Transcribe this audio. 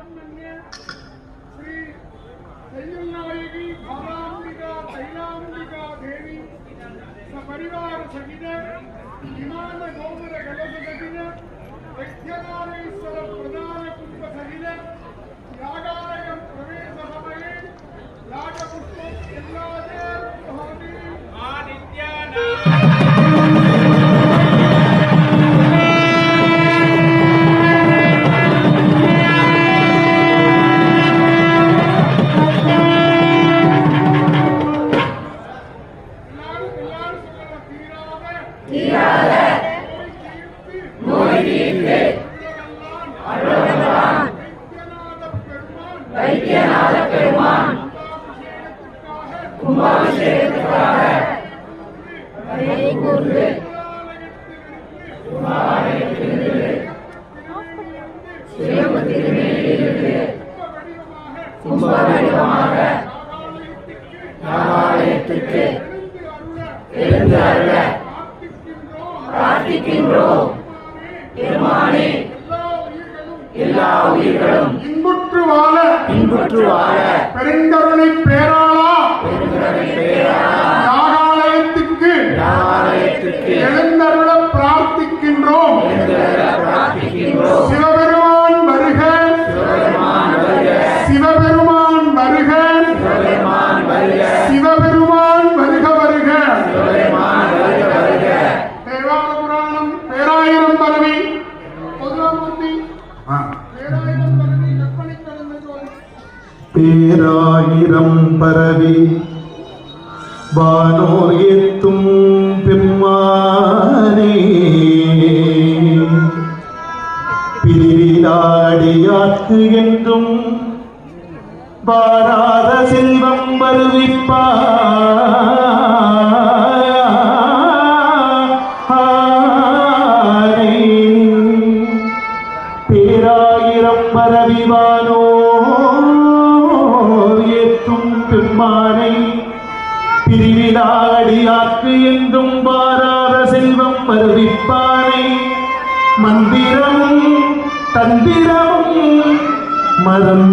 సుబ్రహ్మణ్య శ్రీ శైలనాయకి భారాంబిక తైలాంబిక దేవి సపరివార సహిత విమాన గోపుర தீராத தீராத நோய் தீர்த்து அருளவல்லான் வைத்தியநாத பெருமான் கும்பாபிஷேகத்துக்காக கும்பவடிவமாக நாகாலயத்துக்கு எழுந்து அருள பிரார்த்திக்கின்றோம் பெருமானே எல்லா உயிர்களும் இன்புற்று வாழ பின்பற்று வாழ பெருங்கருணை பேராளா. பெருங்கடை பேரான நாகாலயத்துக்கு. ஆலயத்திற்கு எழுந்தருள பிரார்த்திக்கின்றோம் பிரார்த்திக்கின்றோம். சிவபெருமான் வருக. சிவபெருமான் வருக. சிவபெருமான் வருக. சிவபெருமான் வருக சிவபெருமான் வருக வருக சிவபெருமான் வருக வருக தேவார புராணம் பேராயிரம் பரவி பொதுவாமூர்த்தி பேராயிரம் பரவி கற்பனை கடந்த சோழன் பேராயிரம் பரவி வானோர் எத்தும் பெம்மானே. பிரிவிலாடியாக்கு என்றும் பாராத செல்வம் வருவிப்பா பேராயிரம் பரவிவானோ ஏற்றும் பெம்மானை பிரிவினாடியாக்கு என்றும் பாராத செல்வம் வருவிப்பானை. மந்திரமும் தந்திரமும் மதம்